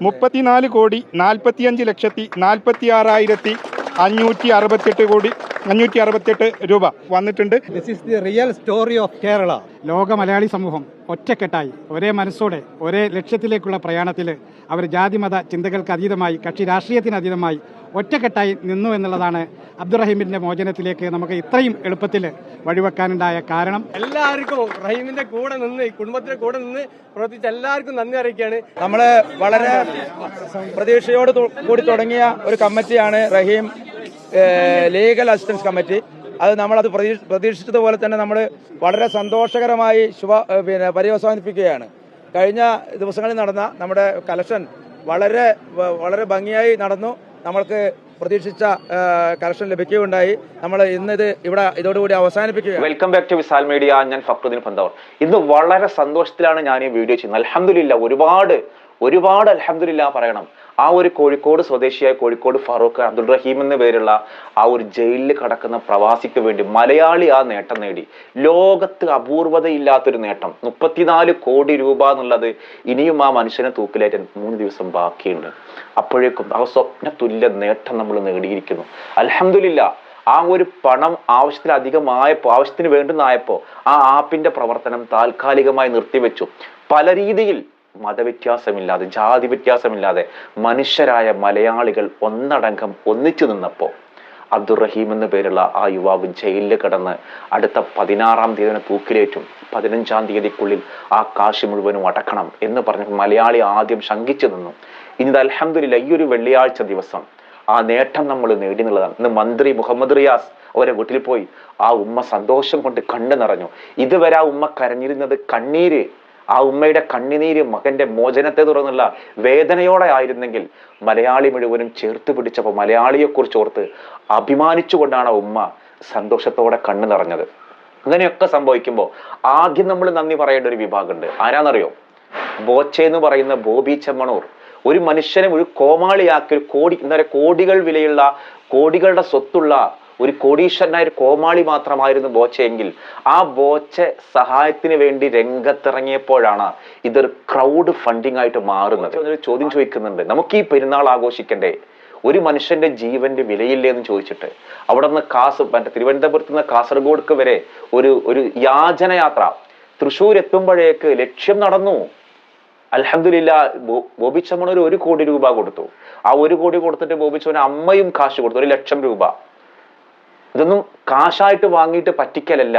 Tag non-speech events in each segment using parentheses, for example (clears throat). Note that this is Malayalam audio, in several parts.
മുപ്പത്തിനാല് കോടി നാൽപ്പത്തിയഞ്ച് ലക്ഷത്തി നാൽപ്പത്തി ആറായിരത്തി അഞ്ഞൂറ്റി അറുപത്തെട്ട് കോടി അഞ്ഞൂറ്റി അറുപത്തെട്ട് രൂപ വന്നിട്ടുണ്ട്. This is the real story of Kerala ലോക മലയാളി സമൂഹം ഒറ്റക്കെട്ടായി ഒരേ മനസ്സോടെ ഒരേ ലക്ഷ്യത്തിലേക്കുള്ള പ്രയാണത്തിൽ അവർ ജാതിമത ചിന്തകൾക്ക് അതീതമായി കക്ഷി രാഷ്ട്രീയത്തിന് അതീതമായി ഒറ്റക്കെട്ടായി നിന്നു എന്നുള്ളതാണ് അബ്ദുറഹീമിന്റെ മോചനത്തിലേക്ക് നമുക്ക് ഇത്രയും എളുപ്പത്തിൽ വഴിവെക്കാനുണ്ടായ കാരണം. എല്ലാവർക്കും റഹീമിന്റെ കൂടെ നിന്ന് ഈ കുടുംബത്തിന്റെ കൂടെ നിന്ന് പ്രവർത്തിച്ച എല്ലാവർക്കും നന്ദി അറിയിക്കുകയാണ്. നമ്മൾ വളരെ പ്രതീക്ഷയോട് കൂടി തുടങ്ങിയ ഒരു കമ്മിറ്റിയാണ് റഹീം ലീഗൽ അസിസ്റ്റൻസ് കമ്മിറ്റി. അത് നമ്മൾ അത് പ്രതീക്ഷിച്ചതുപോലെ തന്നെ നമ്മൾ വളരെ സന്തോഷകരമായി ശുഭ പിന്നെ പര്യവസാനിപ്പിക്കുകയാണ്. കഴിഞ്ഞ ദിവസങ്ങളിൽ നടന്ന നമ്മുടെ കലക്ഷൻ വളരെ വളരെ ഭംഗിയായി നടന്നു. നമ്മൾക്ക് പ്രതീക്ഷിച്ച കലക്ഷൻ ലഭിക്കുകയുണ്ടായി. നമ്മൾ ഇന്നിത് ഇവിടെ ഇതോടുകൂടി അവസാനിപ്പിക്കുക welcome back to Visal media ഞാൻ ഫക്രുദ്ദീൻ ഫന്തവർ ഇന്ന് വളരെ സന്തോഷത്തിലാണ് ഞാൻ ഈ വീഡിയോ ചെയ്യുന്നത്. അലഹമില്ല ഒരുപാട് ഒരുപാട് അലഹമില്ല പറയണം. ആ ഒരു കോഴിക്കോട് സ്വദേശിയായ കോഴിക്കോട് ഫറൂഖ് അബ്ദുൾ റഹീം എന്ന പേരുള്ള ആ ഒരു ജയിലിൽ കടക്കുന്ന പ്രവാസിക്ക് വേണ്ടി മലയാളി ആ നേട്ടം നേടി. ലോകത്ത് അപൂർവതയില്ലാത്തൊരു നേട്ടം. മുപ്പത്തിനാല് കോടി രൂപ എന്നുള്ളത് ഇനിയും ആ മനുഷ്യനെ തൂക്കിലേറ്റാൻ മൂന്ന് ദിവസം ബാക്കിയുണ്ട്. അപ്പോഴേക്കും ആ സ്വപ്ന തുല്യ നേട്ടം നമ്മൾ നേടിയിരിക്കുന്നു. അലഹമില്ല ആ ഒരു പണം ആവശ്യത്തിലധികമായപ്പോൾ ആവശ്യത്തിന് വേണ്ടുന്നായപ്പോൾ ആ ആപ്പിന്റെ പ്രവർത്തനം താൽക്കാലികമായി നിർത്തിവെച്ചു. പല രീതിയിൽ മതവ്യത്യാസമില്ലാതെ ജാതി വ്യത്യാസമില്ലാതെ മനുഷ്യരായ മലയാളികൾ ഒന്നടങ്കം ഒന്നിച്ചു നിന്നപ്പോൾ അബ്ദുറഹീം എന്ന പേരുള്ള ആ യുവാവ് ജയിലിൽ കിടന്ന് അടുത്ത പതിനാറാം തീയതി തൂക്കിലേറ്റും. പതിനഞ്ചാം തീയതിക്കുള്ളിൽ ആ കാശ് മുഴുവനും അടക്കണം എന്ന് പറഞ്ഞ മലയാളി ആദ്യം ശങ്കിച്ചു നിന്നു. ഇനി അലഹമില്ല ഈ ഒരു വെള്ളിയാഴ്ച ദിവസം ആ നേട്ടം നമ്മൾ നേടി എന്നുള്ളതാണ് ഇന്ന് മന്ത്രി മുഹമ്മദ് റിയാസ് അവരെ വീട്ടിൽ പോയി ആ ഉമ്മ സന്തോഷം കൊണ്ട് കണ്ണു നിറഞ്ഞു. ഇതുവരെ ആ ഉമ്മ കരഞ്ഞിരുന്നത് കണ്ണീര് ആ ഉമ്മയുടെ കണ്ണിനീര് മകന്റെ മോചനത്തെ തുടർന്നുള്ള വേദനയോടെ ആയിരുന്നെങ്കിൽ മലയാളി മുഴുവനും ചേർത്ത് പിടിച്ചപ്പോൾ മലയാളിയെ കുറിച്ച് ഓർത്ത് അഭിമാനിച്ചുകൊണ്ടാണ് ഉമ്മ സന്തോഷത്തോടെ കണ്ണു നിറഞ്ഞത്. അങ്ങനെയൊക്കെ സംഭവിക്കുമ്പോൾ ആദ്യം നമ്മൾ നന്ദി പറയേണ്ട ഒരു വിഭാഗമുണ്ട്. ആരാന്നറിയോ? ബോച്ചെ എന്ന് പറയുന്ന ബോബി ചെമ്മണൂർ. ഒരു മനുഷ്യനെ ഒരു കോമാളിയാക്കി ഒരു കോടി എന്താ പറയുക കോടികൾ വിലയുള്ള കോടികളുടെ സ്വത്തുള്ള ഒരു കോടീശ്വരനായ ഒരു കോമാളി മാത്രമായിരുന്നു ബോച്ചയെങ്കിൽ ആ ബോച്ച സഹായത്തിന് വേണ്ടി രംഗത്തിറങ്ങിയപ്പോഴാണ് ഇതൊരു ക്രൗഡ് ഫണ്ടിങ് ആയിട്ട് മാറുന്നത്. ഒരു ചോദ്യം ചോദിക്കുന്നുണ്ട്. നമുക്ക് ഈ പെരുന്നാൾ ആഘോഷിക്കണ്ടേ? ഒരു മനുഷ്യന്റെ ജീവന്റെ വിലയില്ലേ എന്ന് ചോദിച്ചിട്ട് അവിടെ നിന്ന് കാസ് മറ്റേ തിരുവനന്തപുരത്ത് നിന്ന് കാസർഗോഡ്ക്ക് വരെ ഒരു ഒരു യാചനയാത്ര തൃശ്ശൂർ എത്തുമ്പോഴേക്ക് ലക്ഷ്യം നടന്നു. അലഹമില്ല ബോബി ചമ്മണൂർ ഒരു കോടി രൂപ കൊടുത്തു. ആ ഒരു കോടി കൊടുത്തിട്ട് ബോബി അമ്മയും കാശ് കൊടുത്തു. ഒരു ലക്ഷം രൂപ. ഇതൊന്നും കാശായിട്ട് വാങ്ങിയിട്ട് പറ്റിക്കലല്ല.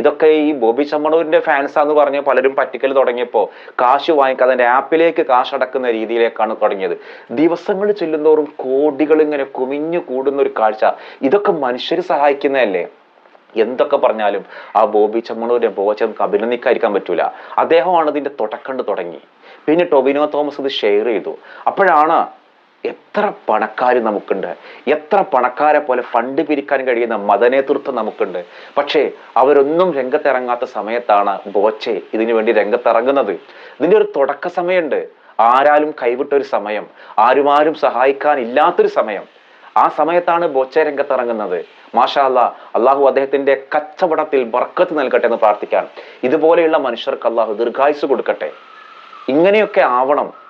ഇതൊക്കെ ഈ ബോബി ചമ്മണൂരിന്റെ ഫാൻസാന്ന് പറഞ്ഞ് പലരും പറ്റിക്കൽ തുടങ്ങിയപ്പോൾ കാശ് വാങ്ങിക്കാതെ അതിന്റെ ആപ്പിലേക്ക് കാശ് അടക്കുന്ന രീതിയിലേക്കാണ് തുടങ്ങിയത്. ദിവസങ്ങൾ ചെല്ലുന്തോറും കോടികൾ ഇങ്ങനെ കുമിഞ്ഞു കൂടുന്ന ഒരു കാഴ്ച. ഇതൊക്കെ മനുഷ്യർ സഹായിക്കുന്നതല്ലേ? എന്തൊക്കെ പറഞ്ഞാലും ആ ബോബി ചമ്മണൂരിനെ ബോച്ച നമുക്ക് അഭിനന്ദിക്കാതിരിക്കാൻ പറ്റൂല. അദ്ദേഹമാണ് ഇതിന്റെ തുടക്കണ്ട് തുടങ്ങി. പിന്നെ ടൊവിനോ തോമസ് ഇത് ഷെയർ ചെയ്തു. അപ്പോഴാണ് എത്ര പണക്കാർ നമുക്കുണ്ട്. എത്ര പണക്കാരെ പോലെ ഫണ്ട് പിരിക്കാൻ കഴിയുന്ന മതനേതൃത്വം നമുക്കുണ്ട്. പക്ഷേ അവരൊന്നും രംഗത്തിറങ്ങാത്ത സമയത്താണ് ബോച്ചെ ഇതിനു വേണ്ടി രംഗത്തിറങ്ങുന്നത്. ഇതിന്റെ ഒരു തുടക്ക സമയമുണ്ട്. ആരാലും കൈവിട്ട ഒരു സമയം. ആരുമാരും സഹായിക്കാനില്ലാത്തൊരു സമയം. ആ സമയത്താണ് ബോച്ചെ രംഗത്തിറങ്ങുന്നത്. മാഷാ അല്ലാ അള്ളാഹു അദ്ദേഹത്തിന്റെ കച്ചവടത്തിൽ ബർക്കത്ത് നൽകട്ടെ എന്ന് പ്രാർത്ഥിക്കാൻ ഇതുപോലെയുള്ള മനുഷ്യർക്ക് അള്ളാഹു ദീർഘായുസ് കൊടുക്കട്ടെ. ഇങ്ങനെയൊക്കെ ആവണം.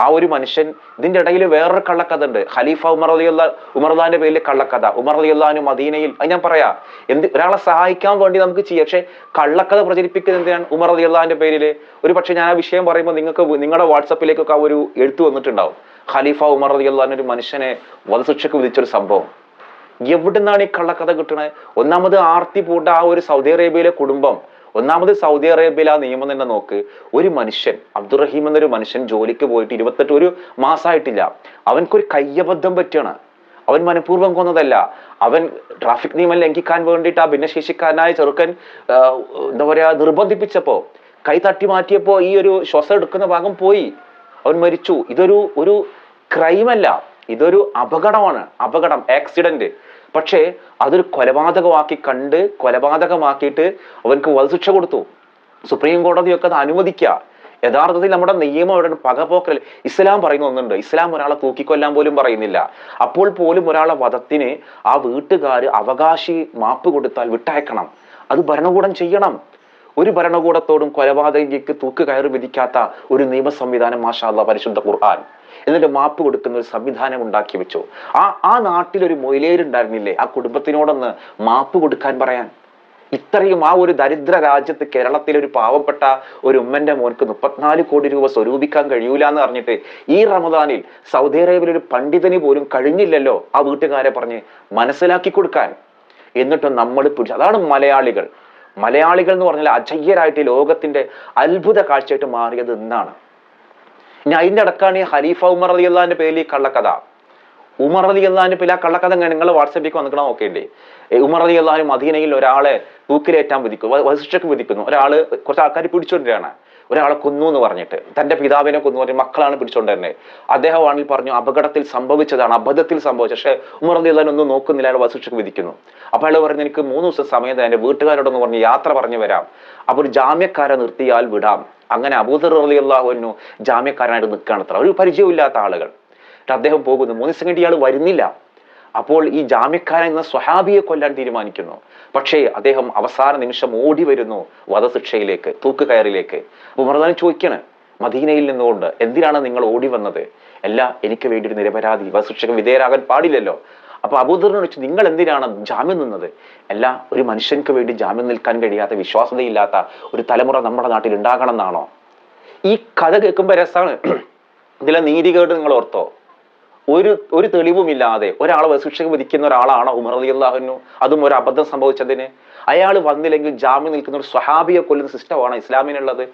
ആ ഒരു മനുഷ്യൻ ഇതിന്റെ ഇടയിൽ വേറൊരു കള്ളക്കഥ ഉണ്ട്. ഖലീഫ ഉമർ അലിയുള്ള ഉമർദാന്റെ പേരിൽ കള്ളക്കഥ. ഉമർ അലിയുള്ളഹാനും മദീനയിൽ അത് ഞാൻ പറയാ. എന്ത് ഒരാളെ സഹായിക്കാൻ വേണ്ടി നമുക്ക് ചെയ്യാം. പക്ഷെ കള്ളക്കഥ പ്രചരിപ്പിക്കുന്നത് എന്തിനാണ് ഉമർ അലിയുള്ളഹാന്റെ പേരിൽ? ഒരു പക്ഷെ ഞാൻ ആ വിഷയം പറയുമ്പോൾ നിങ്ങൾക്ക് നിങ്ങളുടെ വാട്സപ്പിലേക്കൊക്കെ ആ ഒരു എഴുത്ത് വന്നിട്ടുണ്ടാവും. ഖലീഫ ഉമർ അലിയുള്ളഹാൻ ഒരു മനുഷ്യനെ വധശിക്ഷക്ക് വിധിച്ചൊരു സംഭവം. എവിടുന്നാണ് ഈ കള്ളക്കഥ കിട്ടണത് ഒന്നാമത് ആർത്തി പൂണ്ട ആ ഒരു സൗദി അറേബ്യയിലെ കുടുംബം ഒന്നാമത് സൗദി അറേബ്യയിൽ ആ നിയമം തന്നെ നോക്ക്. ഒരു മനുഷ്യൻ അബ്ദുറഹീം എന്നൊരു മനുഷ്യൻ ജോലിക്ക് പോയിട്ട് ഇരുപത്തെട്ട് ഒരു മാസമായിട്ടില്ല അവൻക്കൊരു കയ്യബദ്ധം പറ്റുകയാണ് അവൻ മനഃപൂർവം കൊന്നതല്ല. അവൻ ട്രാഫിക് നിയമം ലംഘിക്കാൻ വേണ്ടിയിട്ട് ആ ഭിന്നശേഷിക്കാരനായ ചെറുക്കൻ എന്താ പറയാ നിർബന്ധിപ്പിച്ചപ്പോ കൈ തട്ടി മാറ്റിയപ്പോ ഈ ഒരു ശ്വാസം എടുക്കുന്ന ഭാഗം പോയി. അവൻ മരിച്ചു. ഇതൊരു ഒരു ക്രൈമല്ല. ഇതൊരു അപകടമാണ്. അപകടം ആക്സിഡന്റ്. പക്ഷേ അതൊരു കൊലപാതകമാക്കി കണ്ട് കൊലപാതകമാക്കിയിട്ട് അവർക്ക് വധശിക്ഷ കൊടുത്തു. സുപ്രീം കോടതിയൊക്കെ അത് അനുവദിക്കുക. യഥാർത്ഥത്തിൽ നമ്മുടെ നിയമം അവിടെ പകപോക്കൽ ഇസ്ലാം പറയുന്ന ഒന്നുണ്ട്. ഇസ്ലാം ഒരാളെ തൂക്കിക്കൊല്ലാൻ പോലും പറയുന്നില്ല. അപ്പോൾ പോലും ഒരാളെ വധത്തിന് ആ വീട്ടുകാർ അവകാശി മാപ്പ് കൊടുത്താൽ വിട്ടയക്കണം. അത് ഭരണകൂടം ചെയ്യണം. ഒരു ഭരണകൂടത്തോടും കൊലപാതകയ്ക്ക് തൂക്ക് കയറി വിധിക്കാത്ത ഒരു നിയമ സംവിധാനം മാഷാ അല്ലാ പരിശുദ്ധ ഖുർആൻ. എന്നിട്ട് മാപ്പ് കൊടുക്കുന്ന ഒരു സംവിധാനം ഉണ്ടാക്കി വെച്ചു. ആ ആ നാട്ടിലൊരു മൊയിലേരുണ്ടായിരുന്നില്ലേ? ആ കുടുംബത്തിനോടൊന്ന് മാപ്പ് കൊടുക്കാൻ പറയാൻ. ഇത്രയും ആ ഒരു ദരിദ്ര രാജ്യത്ത് കേരളത്തിൽ ഒരു പാവപ്പെട്ട ഒരു ഉമ്മന്റെ മോൻക്ക് മുപ്പത്തിനാല് കോടി രൂപ സ്വരൂപിക്കാൻ കഴിയൂല എന്ന് പറഞ്ഞിട്ട് ഈ റമദാനിൽ സൗദി അറേബ്യയിൽ ഒരു പണ്ഡിതന് പോലും കഴിഞ്ഞില്ലല്ലോ ആ വീട്ടുകാരെ പറഞ്ഞ് മനസ്സിലാക്കി കൊടുക്കാൻ. എന്നിട്ട് നമ്മൾ പിടിച്ചു അതാണ് മലയാളികൾ. മലയാളികൾ എന്ന് പറഞ്ഞാൽ അജയ്യരായിട്ട് ലോകത്തിന്റെ അത്ഭുത കാഴ്ചയായിട്ട് മാറിയത് എന്നാണ് ഇനി അതിന്റെ അടക്കാണ് ഈ ഹരീഫ ഉമർ അലി അള്ളാന്റെ പേരിൽ ഈ കള്ളക്കഥ. ഉമർ അലി അള്ളാഹിന്റെ പേരിൽ ആ കള്ളക്കഥ നിങ്ങൾ വാട്സപ്പിലേക്ക് വന്നിക്കണം നോക്കേണ്ടേ. ഉമർ അലി അള്ളാഹു മദീനയിൽ ഒരാളെ തൂക്കിലേറ്റാൻ വിധിക്കും വധശിക്ഷക്ക് വിധിക്കുന്നു. ഒരാൾ കുറച്ച് ആൾക്കാർ പിടിച്ചോണ്ടിരാണ് ഒരാളെ കൊന്നു എന്ന് പറഞ്ഞിട്ട് തന്റെ പിതാവിനെ കൊന്നു പറഞ്ഞ് മക്കളാണ് പിടിച്ചോണ്ടിരുന്നത്. അദ്ദേഹം ആണെങ്കിൽ പറഞ്ഞു അപകടത്തിൽ സംഭവിച്ചതാണ് അബദ്ധത്തിൽ സംഭവിച്ചത് പക്ഷേ ഉമർ അലി അള്ളഹാൻ ഒന്നും നോക്കുന്നില്ല അയാൾ വസിച്ചു വിധിക്കുന്നു. അപ്പൊ അയാൾ പറഞ്ഞു എനിക്ക് മൂന്ന് ദിവസം സമയം തന്നെ എന്റെ വീട്ടുകാരോടൊന്ന് പറഞ്ഞ് യാത്ര പറഞ്ഞു വരാം. അപ്പോൾ ജാമ്യക്കാരെ നിർത്തിയാൽ വിടാം. അങ്ങനെ അബൂദർ അലി അള്ളാഹുവിനു ജാമ്യക്കാരനായിട്ട് നിൽക്കുകയാണ് അത്ര. ഒരു പരിചയമില്ലാത്ത ആളുകൾ. അദ്ദേഹം പോകുന്നു മൂന്ന് ദിവസം കഴിഞ്ഞ് ഇയാൾ വരുന്നില്ല. അപ്പോൾ ഈ ജാമ്യക്കാരൻ എന്ന സ്വഹാബിയെ കൊല്ലാൻ തീരുമാനിക്കുന്നു. പക്ഷേ അദ്ദേഹം അവസാന നിമിഷം ഓടി വരുന്നു വധശിക്ഷയിലേക്ക് തൂക്കുകയറിലേക്ക്. ഉമർദാൻ ചോദിക്കാണ് മദീനയിൽ നിന്നുകൊണ്ട് എന്തിനാണ് നിങ്ങൾ ഓടി വന്നത്? അല്ല എനിക്ക് വേണ്ടി ഒരു നിരപരാധി വധശിക്ഷക്ക് വിധേയരാകാൻ പാടില്ലല്ലോ. അപ്പൊ അബൂദറിനെ വെച്ച് നിങ്ങൾ എന്തിനാണ് ജാമ്യം നിന്നത്? അല്ല ഒരു മനുഷ്യൻക്ക് വേണ്ടി ജാമ്യം നിൽക്കാൻ കഴിയാത്ത വിശ്വാസതയില്ലാത്ത ഒരു തലമുറ നമ്മുടെ നാട്ടിൽ ഉണ്ടാകണം എന്നാണോ ഈ കഥ കേൾക്കുമ്പോ രസമാണ് (clears throat) ഇതിലെ നീതി കേട്ട് നിങ്ങൾ ഓർത്തോ? ഒരു ഒരു തെളിവുമില്ലാതെ ഒരാളെ ശിക്ഷക്ക് വിധിക്കുന്ന ഒരാളാണ് ഉമർ അലി അള്ളാഹുനു അതും ഒരു അബദ്ധം സംഭവിച്ചതിന്? അയാൾ വന്നില്ലെങ്കിൽ ജാമ്യം നിൽക്കുന്ന ഒരു സ്വഹാബിയെ കൊല്ലുന്ന സിസ്റ്റമാണ് ഇസ്ലാമിനുള്ളത്?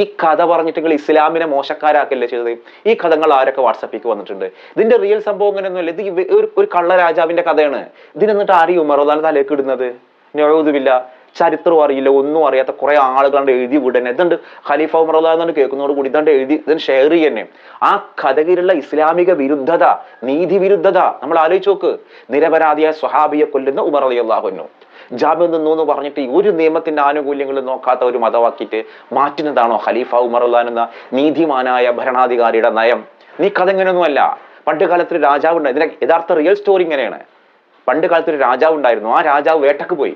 ഈ കഥ പറഞ്ഞിട്ട് നിങ്ങൾ ഇസ്ലാമിനെ മോശക്കാരാക്കല്ലേ ചെയ്തത്? ഈ കഥകൾ ആരൊക്കെ വാട്സപ്പിലേക്ക് വന്നിട്ടുണ്ട്? ഇതിന്റെ റിയൽ സംഭവം ഇങ്ങനെയൊന്നുമില്ല. ഇത് ഒരു കള്ളരാജാവിന്റെ കള്ള രാജാവിന്റെ കഥയാണ്. ഇതിനെന്നിട്ട് ആരെയും ഉമർ ഉമർദാൻ തലേക്ക് ഇടുന്നത്? ഞഴുതുമില്ല ചരിത്രം അറിയില്ല ഒന്നും അറിയാത്ത കുറെ ആളുകളുണ്ട് എഴുതി വിടണം ഇതുണ്ട് ഖലീഫ ഉമർ എന്നാണ് കേൾക്കുന്നതോട് കൂടി ഇതാണ്ട് എഴുതി ഇതിന് ഷെയർ ചെയ്യന്നെ. ആ കഥകിലുള്ള ഇസ്ലാമിക വിരുദ്ധത നീതി വിരുദ്ധത നമ്മൾ ആലോചിച്ച് നോക്ക്. നിരപരാധിയായ സ്വഹാബിയെ കൊല്ലുന്ന ഉമർ അലി അള്ളാഹുന്നു ജാമ്യം നിന്നു എന്ന് പറഞ്ഞിട്ട് ഒരു നിയമത്തിന്റെ ആനുകൂല്യങ്ങൾ നോക്കാത്ത ഒരു മതമാക്കിയിട്ട് മാറ്റുന്നതാണോ ഖലീഫ ഉമർ അള്ളഹാൻ എന്ന നീതിമാനായ ഭരണാധികാരിയുടെ നയം? നീ കഥ ഇങ്ങനെയൊന്നുമല്ല പണ്ട് കാലത്ത് രാജാവ് ഉണ്ടായിരുന്നു യഥാർത്ഥ റിയൽ സ്റ്റോറി ഇങ്ങനെയാണ്. പണ്ട് കാലത്ത് ഒരു രാജാവ് ഉണ്ടായിരുന്നു ആ രാജാവ് വേട്ടക്ക് പോയി.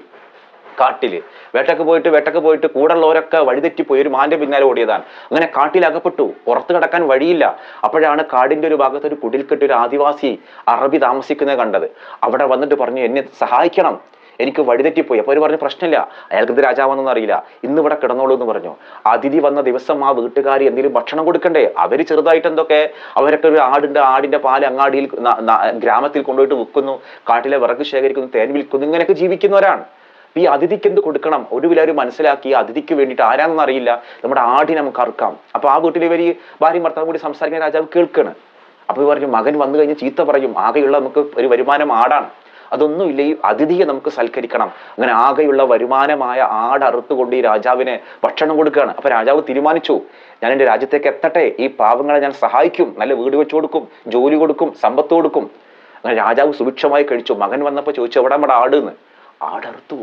കാട്ടിൽ. വേട്ടക്ക് പോയിട്ട് വേട്ടക്ക് പോയിട്ട് കൂടുള്ളവരൊക്കെ വഴിതെറ്റിപ്പോയി. ഒരു മാന്റെ പിന്നാലെ ഓടിയതാണ്. അങ്ങനെ കാട്ടിൽ അകപ്പെട്ടു പുറത്തു കിടക്കാൻ വഴിയില്ല. അപ്പോഴാണ് കാടിന്റെ ഒരു ഭാഗത്ത് ഒരു കുടിൽക്കെട്ട് ഒരു ആദിവാസി അറബി താമസിക്കുന്നത് കണ്ടത്. അവിടെ വന്നിട്ട് പറഞ്ഞു എന്നെ സഹായിക്കണം. എനിക്ക് വഴിതെറ്റിപ്പോയി. അപ്പോൾ അവർ പറഞ്ഞു പ്രശ്നമില്ല. അയാൾക്ക് ഇത് രാജാവെന്നൊന്നും അറിയില്ല. ഇന്ന് ഇവിടെ കിടന്നോളൂ എന്ന് പറഞ്ഞു. അതിഥി വന്ന ദിവസം ആ വീട്ടുകാർ എന്തെങ്കിലും ഭക്ഷണം കൊടുക്കണ്ടേ? അവർ ചെറുതായിട്ട് എന്തൊക്കെ അവരൊക്കെ ഒരു ആടിന്റെ ആടിന്റെ പാൽ അങ്ങാടിയിൽ ഗ്രാമത്തിൽ കൊണ്ടുപോയിട്ട് വിൽക്കുന്നു. കാട്ടിലെ വിറക് ശേഖരിക്കുന്നു തേൻ വിൽക്കുന്നു ഇങ്ങനെയൊക്കെ ജീവിക്കുന്നവരാണ്. ഈ അതിഥിക്ക് എന്ത് കൊടുക്കണം? ഒരു അവർ മനസ്സിലാക്കി അതിഥിക്ക് വേണ്ടിയിട്ട് ആരാണെന്ന് അറിയില്ല. നമ്മുടെ ആടി നമുക്ക് അറുക്കാം. അപ്പൊ ആ വീട്ടിൽ ഇവർ ഭാര്യയും ഭർത്താവും കൂടി സംസാരിക്കുന്ന രാജാവ് കേൾക്കാണ്. അപ്പൊ ഇവർ പറഞ്ഞു മകൻ വന്നു കഴിഞ്ഞ് ചീത്ത പറയും. ആകെയുള്ള നമുക്ക് ഒരു വരുമാനം ആടാണ്. അതൊന്നുമില്ല ഈ അതിഥിയെ നമുക്ക് സൽക്കരിക്കണം. അങ്ങനെ ആകെയുള്ള വരുമാനമായ ആട് അറുത്തുകൊണ്ട് ഈ രാജാവിനെ ഭക്ഷണം കൊടുക്കുകയാണ്. അപ്പൊ രാജാവ് തീരുമാനിച്ചു. ഞാൻ എന്റെ രാജ്യത്തേക്ക് എത്തട്ടെ. ഈ പാവങ്ങളെ ഞാൻ സഹായിക്കും. നല്ല വീട് വെച്ചു കൊടുക്കും. ജോലി കൊടുക്കും. സമ്പത്ത് കൊടുക്കും. അങ്ങനെ രാജാവ് സുഭിക്ഷമായി കഴിച്ചു. മകൻ വന്നപ്പോൾ ചോദിച്ചു എവിടെ നമ്മുടെ ആട്? എന്ന്. ആടറുത്തു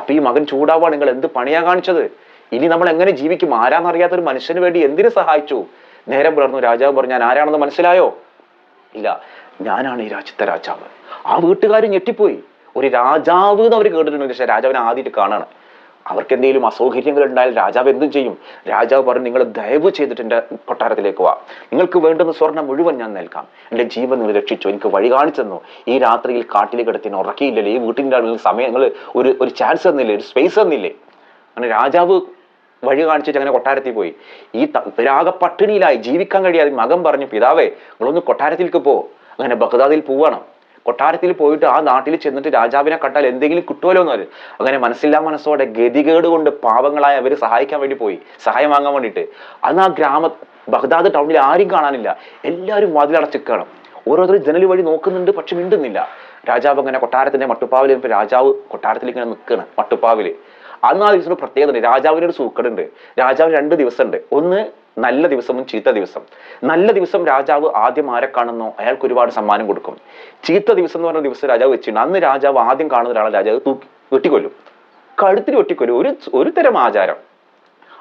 അപ്പൊ ഈ മകൻ ചൂടാവുക നിങ്ങൾ എന്ത് പണിയാ കാണിച്ചത്? ഇനി നമ്മൾ എങ്ങനെ ജീവിക്കും? ആരാന്നറിയാത്ത ഒരു മനുഷ്യന് വേണ്ടി എന്തിനു സഹായിച്ചു? നേരം പുലർന്നു. രാജാവ് പറഞ്ഞു ഞാൻ ആരാണെന്ന് മനസ്സിലായോ? ഇല്ല. ഞാനാണ് ഈ രാജ്യത്തെ രാജാവ്. ആ വീട്ടുകാർ ഞെട്ടിപ്പോയി. ഒരു രാജാവ് എന്ന് അവർ കേട്ടിട്ടുണ്ട്. പക്ഷെ രാജാവിനെ ആദ്യമായിട്ട് കാണാണ്. അവർക്ക് എന്തെങ്കിലും അസൗകര്യങ്ങൾ ഉണ്ടായാൽ രാജാവ് എന്തും ചെയ്യും. രാജാവ് പറഞ്ഞു നിങ്ങൾ ദയവ് ചെയ്തിട്ട് എന്റെ കൊട്ടാരത്തിലേക്ക് വാ. നിങ്ങൾക്ക് വേണ്ടുന്ന സ്വർണം മുഴുവൻ ഞാൻ നൽകാം. എന്റെ ജീവൻ നിങ്ങൾ രക്ഷിച്ചു. എനിക്ക് വഴി കാണിച്ചു തന്നു. ഈ രാത്രിയിൽ കാട്ടിൽ കിടത്തിന് ഉറക്കിയില്ലല്ലേ ഈ വീട്ടിന്റെ ആളുകൾ സമയം നിങ്ങൾ ഒരു ഒരു ചാൻസ് തന്നില്ലേ? ഒരു സ്പേസ് തന്നില്ലേ? അങ്ങനെ രാജാവ് വഴി കാണിച്ചിട്ട് അങ്ങനെ കൊട്ടാരത്തിൽ പോയി. ഈ ഇവരാകെ പട്ടിണിയിലായി. ജീവിക്കാൻ കഴിയാതെ മകൻ പറഞ്ഞു പിതാവേ നിങ്ങളൊന്ന് കൊട്ടാരത്തിലേക്ക് പോ. അങ്ങനെ ബഗ്ദാദിൽ പോവാണ്. കൊട്ടാരത്തിൽ പോയിട്ട് ആ നാട്ടിൽ ചെന്നിട്ട് രാജാവിനെ കണ്ടാൽ എന്തെങ്കിലും കിട്ടുമല്ലോ എന്ന് അങ്ങനെ മനസ്സില്ലാ മനസ്സോടെ ഗതികേട് കൊണ്ട് പാവങ്ങളായ അവർ സഹായിക്കാൻ വേണ്ടി പോയി. സഹായം വാങ്ങാൻ വേണ്ടിയിട്ട്. അന്ന് ആ ഗ്രാമ ബഗ്ദാദ് ടൗണിൽ ആരും കാണാനില്ല. എല്ലാവരും വാതിലടച്ചിക്കാണ് ഓരോരുത്തർ ജനൽ വഴി നോക്കുന്നുണ്ട് പക്ഷെ മിണ്ടുന്നില്ല. രാജാവ് അങ്ങനെ കൊട്ടാരത്തിന്റെ മട്ടുപ്പാവിൽ രാജാവ് കൊട്ടാരത്തിൽ ഇങ്ങനെ നിൽക്കുകയാണ് മട്ടുപ്പാവിൽ. അന്ന് ആ ദിവസം പ്രത്യേകത രാജാവിന് ഒരു സൂക്കടുണ്ട്. രാജാവ് രണ്ട് ദിവസമുണ്ട്. ഒന്ന് നല്ല ദിവസവും ചീത്ത ദിവസം. നല്ല ദിവസം രാജാവ് ആദ്യം ആരെ കാണുന്നു? അയാൾക്ക് ഒരുപാട് സമ്മാനം കൊടുക്കും. ചീത്ത ദിവസം എന്ന് പറഞ്ഞ ദിവസം രാജാവ് വെച്ചിട്ടുണ്ട്. അന്ന് രാജാവ് ആദ്യം കാണുന്ന ഒരാളെ രാജാവ് തൂക്കി വെട്ടിക്കൊല്ലും. കഴുത്തിൽ വെട്ടിക്കൊല്ലും. ഒരു ഒരു തരം ആചാരം.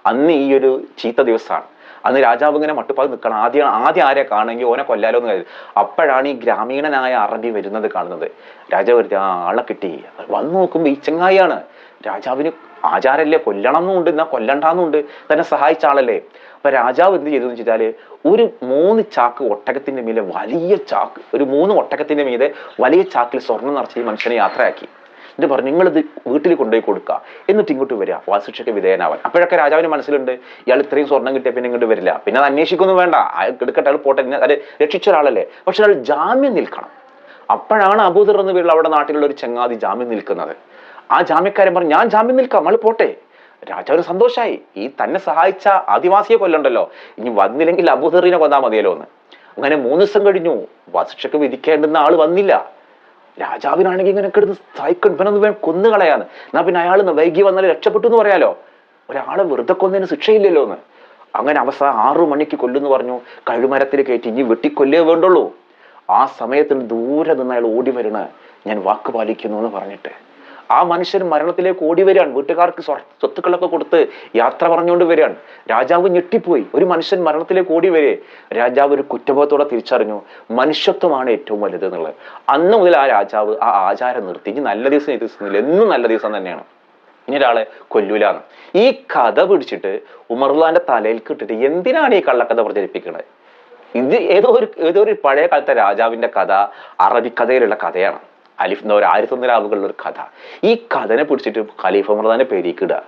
അന്ന് ഈ ഒരു ചീത്ത ദിവസമാണ്. അന്ന് രാജാവ് ഇങ്ങനെ മട്ടുപ്പാതി നിൽക്കണം. ആദ്യം ആദ്യം ആരെ കാണുമെങ്കിൽ ഓനെ കൊല്ലാലോ എന്ന് കരുതി. അപ്പോഴാണ് ഈ ഗ്രാമീണനായ അറബി വരുന്നത് കാണുന്നത്. രാജാവ് ആ ആളെ കിട്ടി. വന്നു നോക്കുമ്പോൾ ഈ ചെങ്ങായിയാണ്. രാജാവിന് ആചാരല്ലേ? കൊല്ലണം എന്നുണ്ട് എന്നാ കൊല്ലണ്ടെന്നുണ്ട് തന്നെ സഹായിച്ച ആളല്ലേ? അപ്പൊ രാജാവ് എന്ത് ചെയ്തു എന്ന് ഒരു മൂന്ന് ചാക്ക് ഒട്ടകത്തിന്റെ മീതെ വലിയ ചാക്ക് ഒരു മൂന്ന് ഒട്ടകത്തിന്റെ മീതെ വലിയ ചാക്കിൽ സ്വർണം നിറച്ച് ഈ മനുഷ്യനെ യാത്രയാക്കി. എന്നിട്ട് പറഞ്ഞു നിങ്ങളിത് വീട്ടിൽ കൊണ്ടുപോയി കൊടുക്കുക എന്നിട്ട് ഇങ്ങോട്ട് വരിക. വാശിക്ഷയ്ക്ക് വിധേയനാവാൻ. അപ്പോഴൊക്കെ രാജാവിന് മനസ്സിലുണ്ട് ഇയാൾ ഇത്രയും സ്വർണം കിട്ടിയ പിന്നെ ഇങ്ങോട്ട് വരില്ല. പിന്നെ അത് അന്വേഷിക്കൊന്നും വേണ്ട. എടുക്കട്ടെ അയാൾ പോട്ടെ. അത് രക്ഷിച്ച ഒരാളല്ലേ? പക്ഷെ അയാൾ ജാമ്യം നിൽക്കണം. അപ്പോഴാണ് അബൂദർ എന്ന പേരിൽ അവിടെ നാട്ടിലുള്ള ഒരു ചങ്ങാതി ജാമ്യം നിൽക്കുന്നത്. ആ ജാമ്യക്കാരൻ പറഞ്ഞു ഞാൻ ജാമ്യം നിൽക്കാം അയാൾ പോട്ടെ. രാജാവിന് സന്തോഷമായി ഈ തന്നെ സഹായിച്ച ആദിവാസിയെ കൊല്ലണ്ടല്ലോ. ഇനി വന്നില്ലെങ്കിൽ അബൂദറിനെ കൊന്നാൽ മതിയല്ലോ എന്ന്. അങ്ങനെ മൂന്ന് ദിവസം കഴിഞ്ഞു. വസിഷ്ഠക്ക് വിധിക്കേണ്ടുന്ന ആൾ വന്നില്ല. രാജാവിനാണെങ്കിൽ ഇങ്ങനെ കിടന്ന് സൈക്കിൾ ഇവനൊന്ന് കൊന്നുകളയാന്ന്. എന്നാ പിന്നെ അയാൾ വൈകി വന്നാൽ രക്ഷപ്പെട്ടു എന്ന് പറയാലോ? ഒരാളെ വെറുതെ കൊന്നതിന് ശിക്ഷയില്ലല്ലോ എന്ന്. അങ്ങനെ അവസാനം ആറു മണിക്ക് കൊല്ലുന്നു പറഞ്ഞു. കഴുമരത്തിൽ കയറ്റി ഇനി വെട്ടിക്കൊല്ലേ വേണ്ടുള്ളൂ. ആ സമയത്തിന് ദൂരെ നിന്ന് അയാൾ ഓടി വരണ ഞാൻ വാക്ക് പാലിക്കുന്നു എന്ന് പറഞ്ഞിട്ട്. ആ മനുഷ്യൻ മരണത്തിലേക്ക് ഓടി വരികയാണ്. വീട്ടുകാർക്ക് സ്വത്തുക്കളൊക്കെ കൊടുത്ത് യാത്ര പറഞ്ഞുകൊണ്ട് വരികയാണ്. രാജാവ് ഞെട്ടിപ്പോയി. ഒരു മനുഷ്യൻ മരണത്തിലേക്ക് ഓടി വരെ രാജാവ് ഒരു കുറ്റബോധത്തോടെ തിരിച്ചറിഞ്ഞു. മനുഷ്യത്വമാണ് ഏറ്റവും വലുത് എന്നുള്ളത്. അന്ന് മുതൽ ആ രാജാവ് ആ ആചാരം നിർത്തി. ഇനി നല്ല ദിവസം ഈ ദിവസം എന്നും നല്ല ദിവസം തന്നെയാണ്. ഇനി ഒരാളെ കൊല്ലൂലാന്ന്. ഈ കഥ പിടിച്ചിട്ട് ഉമർലാന്റെ തലയിൽ കിട്ടിട്ട് എന്തിനാണ് ഈ കള്ളക്കഥ പ്രചരിപ്പിക്കുന്നത് ഇത് ഏതോ ഒരു ഏതോ ഒരു പഴയ കാലത്തെ രാജാവിന്റെ കഥ അറബിക്കഥയിലുള്ള കഥയാണ്. അലിഫ് എന്ന ആയിരത്തി ആയിരത്തൊന്ന് രാവുകളുള്ള ഒരു കഥ. ഈ കഥനെ പിടിച്ചിട്ട് ഖലീഫ ഉമർദാനെ പെരീക്കിടുക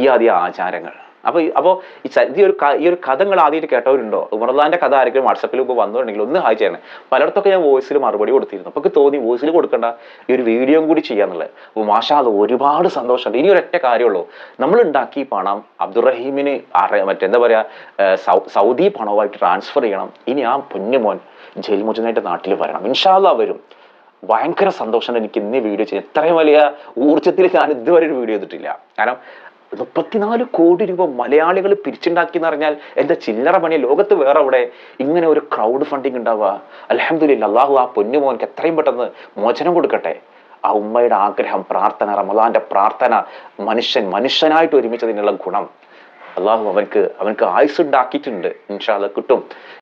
ഈ ആദ്യ ആചാരങ്ങൾ. അപ്പോൾ അപ്പോൾ ഈ ഈ ഒരു ഈ ഒരു കഥ നിങ്ങൾ ആദ്യമായിട്ട് കേട്ടവരുണ്ടോ? ഉമർദാന്റെ കഥ ആരെങ്കിലും വാട്സപ്പിൽ ഇപ്പോൾ വന്നിട്ടുണ്ടെങ്കിൽ ഒന്ന് ഹായ് ചെയ്യണം. പലയിടത്തൊക്കെ ഞാൻ വോയിസിൽ മറുപടി കൊടുത്തിരുന്നു. അപ്പോൾ തോന്നി വോയിസിൽ കൊടുക്കേണ്ട. ഈ ഒരു വീഡിയോയും കൂടി ചെയ്യാന്നുള്ളത്. അപ്പോൾ മാഷാ അത് ഒരുപാട് സന്തോഷമുണ്ട്. ഇനി ഒരൊറ്റ കാര്യമുള്ളൂ. നമ്മൾ ഉണ്ടാക്കി പണം അബ്ദുറഹീമിന് മറ്റെന്താ പറയാ സൗദി പണവുമായിട്ട് ട്രാൻസ്ഫർ ചെയ്യണം. ഇനി ആ പൊന്നുമോൻ ജയിൽ മോചനായിട്ട് നാട്ടിൽ വരണം. ഇൻഷാല്ല വരും. ഭയങ്കര സന്തോഷമുണ്ട് എനിക്ക് ഇന്ന് വീഡിയോ ചെയ്യാൻ ഇത്രയും വലിയ ഊർജത്തിൽ ഞാൻ ഇതുവരെ ഒരു വീഡിയോ ചെയ്തിട്ടില്ല. കാരണം മുപ്പത്തിനാല് കോടി രൂപ മലയാളികൾ പിരിച്ചുണ്ടാക്കി എന്ന് പറഞ്ഞാൽ എന്താ ചില്ലറ പണി? ലോകത്ത് വേറെ അവിടെ ഇങ്ങനെ ഒരു ക്രൗഡ് ഫണ്ടിങ് ഉണ്ടാവുക. അലഹമ്മദില്ല അള്ളാഹു ആ പൊന്നുമോനക്ക് എത്രയും പെട്ടെന്ന് മോചനം കൊടുക്കട്ടെ. ആ ഉമ്മയുടെ ആഗ്രഹം പ്രാർത്ഥന റമദാന്റെ പ്രാർത്ഥന മനുഷ്യൻ മനുഷ്യനായിട്ട് ഒരുമിച്ചതിനുള്ള ഗുണം. അള്ളാഹു അവൻക്ക് അവൻക്ക് ആയുസ് ഉണ്ടാക്കിയിട്ടുണ്ട് ഇൻഷാല്ല കിട്ടും.